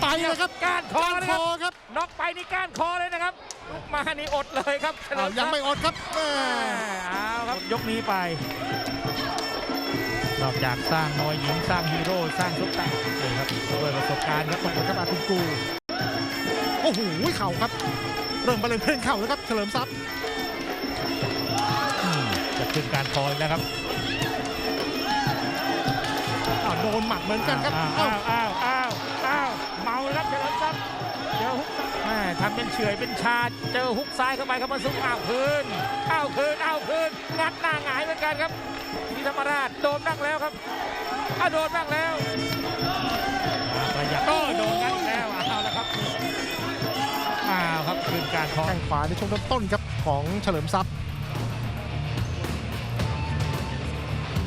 ไปเลยครับก้านคอก้านนะคครับอครับน็อกไปนี่ก้านคอเลยนะครับลุกมานี่อดเลยครับเฉลิอ้าวมยังทรัพย์ไม่อดครับแม่เอาครับยกนี้ไปนอกจากสร้างมวยหญิงสร้างฮีโร่สร้างซุปตาร์นี่ครับด้วยประสบการณ์ครับตรงกับอาคุณกูโอ้โหเข่าครับ เริ่มบรรเลงเพลงเข่าแล้วครับเฉลิมทรัพย์อืมจะขึ้นการคอยแล้วครับอ้าวโดนหมัดเหมือนกันครับอ้าอ้าววอ้าวอ้าวอ้าว เมาแล้วครับเฉลิมทรัพย์เจอฮุกซ้ายแม่ทำเป็นเฉอยเป็นชาดเจอฮุกซ้ายเข้าไปครับมาซุกอ้าวคืนอ้าวคืนอ้าวคืนงัดหน้าหงายเหมือนกันครับพี่ธรรมราชโดนนั่งแล้วครับอ้าวโดนนั่งแล้วอ่าประหยัดโอ้โดนงัดอีกแล้วเอาละครับอ้าวครับคืนการคอแข้งขวาในช่วงเริ่มต้นครับของเฉลิมทรัพย์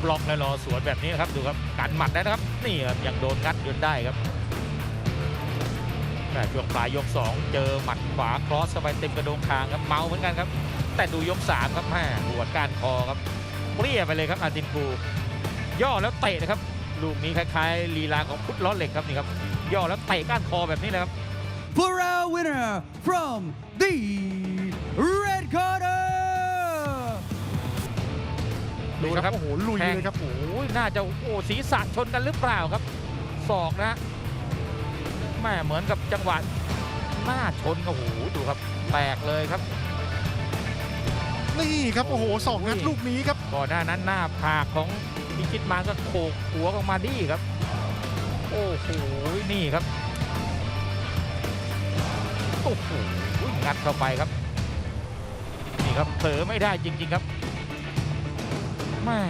บล็อกแล้วรอสวนแบบนี้นะครับดูครับกันหมัดได้นะครับนี่ครับยังโดนงัดจนได้ครับ แต่ช่วงปลายยก 2 เจอหมัดขวาครอสเข้าไปเต็มกระโดงคางครับเมาเหมือนกันครับ แต่ดูยก 3 ครับแม่หัวดก้านคอครับเปรี้ยไปเลยครับอาตินกูย่อแล้วเตะนะครับ ลูกนี้คล้ายๆลีลาของพุทธล้อเหล็กครับนี่ครับย่อแล้วเตะก้านคอแบบนี้เลยครับ For our winner from the red corner. ดูนี่นะคครัรับบโอ้โหลุยเลยครับโอ้ยน่าจะโอ้ศีรษะชนกันหรือเปล่าครับศอกนะ แม่เหมือนกับจังหวะหน้าชนโอ้โหดูครับแตกเลยครับ นี่ครับโอ้โหสองนัดลูกนี้ครับก่อนหน้านั้นหน้าผากของพิชิตมาก็โขกหัวออกมาดีครับ โอ้โหนี่ครับโอ้โหงัดเข้าไปครับ นี่ครับเผลอไม่ได้จริง ๆครับแม่